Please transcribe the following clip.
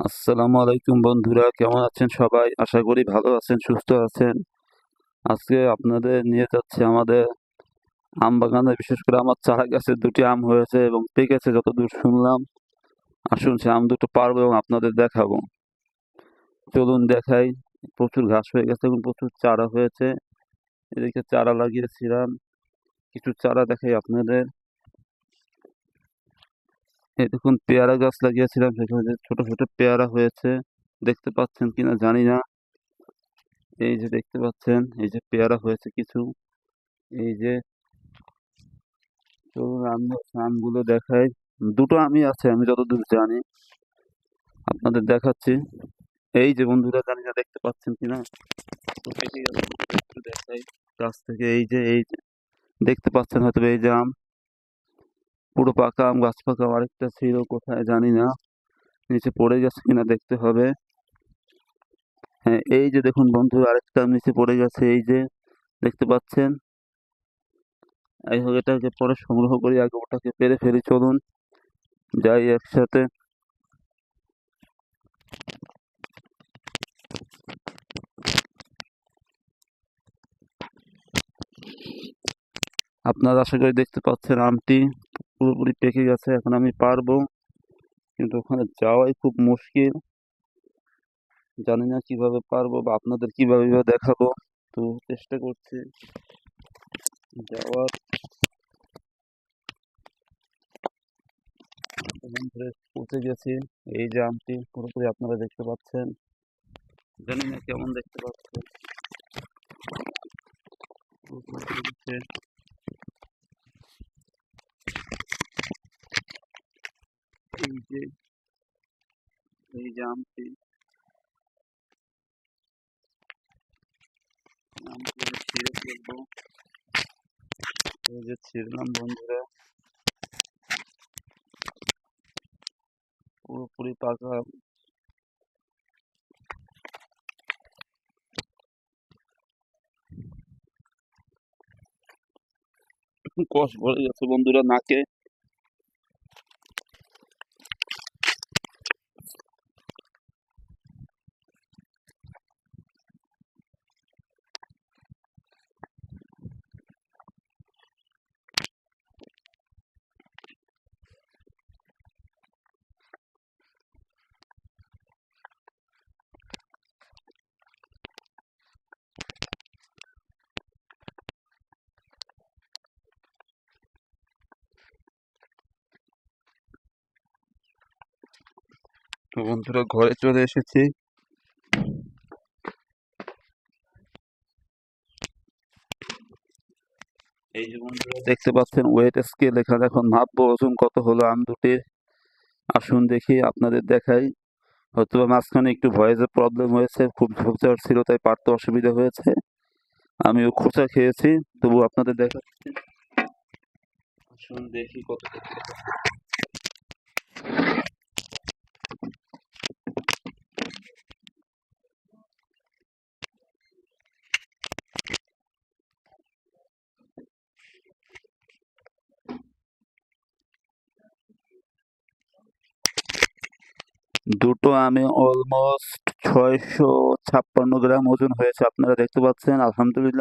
আসসালামু আলাইকুম বন্ধুরা, কেমন আছেন সবাই? আশা করি ভালো আছেন, সুস্থ আছেন। আজকে আপনাদের নিয়ে যাচ্ছে আমাদের আম বাগানে, বিশেষ করে আমার চারা গাছে দুটি আম হয়েছে এবং পেকেছে, যতদূর শুনলাম। আসুন সে আম দুটো পারব এবং আপনাদের দেখাবো। চলুন দেখাই, প্রচুর ঘাস হয়ে গেছে এবং প্রচুর চারা হয়েছে। এদিকে চারা লাগিয়েছিলাম। কিছু চারা দেখাই আপনাদের। দেখুন, পেয়ারা গাছ লাগিয়েছিলাম, সেখানে ছোট ছোট পেয়ারা হয়েছে, দেখতে পাচ্ছেন কিনা জানি না। এই যে দেখতে পাচ্ছেন, এই যে পেয়ারা হয়েছে কিছু। এই যে চলুন আমি আমগুলো দেখাই। দুটো আমি আছে, আমি যতদূর জানি। আপনাদের দেখাচ্ছি। এই যে বন্ধুরা, জানি না দেখতে পাচ্ছেন কিনা। দেখাই, গাছ থেকে এই যে এই যে। দেখতে পাচ্ছেন হয়তো এই যে আম। পুরো পাকা আম, গাছ পাকা, আরেকটা ছিল, কোথায় জানি না। নিচে পড়ে গেছে কিনা দেখতে হবে। হ্যাঁ এই যে দেখুন বন্ধু, আরেকটা আম নিচে পড়ে গেছে, এই যে, দেখতে পাচ্ছেন? এই হোক, এটাকে পরে সংগ্রহ করি, আগে ওটাকে পেরে ফেলি, চলুন যাই একসাথে। আপনারা আশা করি দেখতে পাচ্ছেন আমটি। পুরোপুরি পেকে গেছে, এখন আমি পারব। কিন্তু ওখানে যাওয়াই খুব মুশকিল। জানি না কীভাবে পারব বা আপনাদের কীভাবে দেখাবো। তো চেষ্টা করছি যাওয়ার। পৌঁছে গেছি, এই যে আমটি পুরোপুরি আপনারা দেখতে পাচ্ছেন। জানি না কেমন দেখতে পাচ্ছেন পুরোপুরি পেকে গেছে। এই যে এই যে আমটি ছিঁড়ে ফেলব। এই যে ছিঁড়লাম, বন্ধুরা। পুরোপুরি পাকা। কষ ভরে গেছে বন্ধুরা, নাকে। তো বন্ধুরা, ঘরে চলে এসেছি। এই যে বন্ধুরা, দেখতে পাচ্ছেন ওয়েট স্কেল। এখানে এখন মাপবো ওজন কত হলো আম দুটির আসুন দেখি আপনাদের দেখাই। হয়তো মাঝখানে একটু ভয়েসের প্রবলেম হয়েছে, খুব ঝোপঝাড় ছিল, তাই পারতে অসুবিধা হয়েছে। আমিও খোঁচা খেয়েছি, তবু আপনাদের দেখাচ্ছি আসুন দেখি কত দুটো আমি অলমোস্ট ছয়শো ছাপ্পান্ন গ্রাম ওজন হয়েছে। আপনারা দেখতে পাচ্ছেন আলহামদুলিল্লাহ।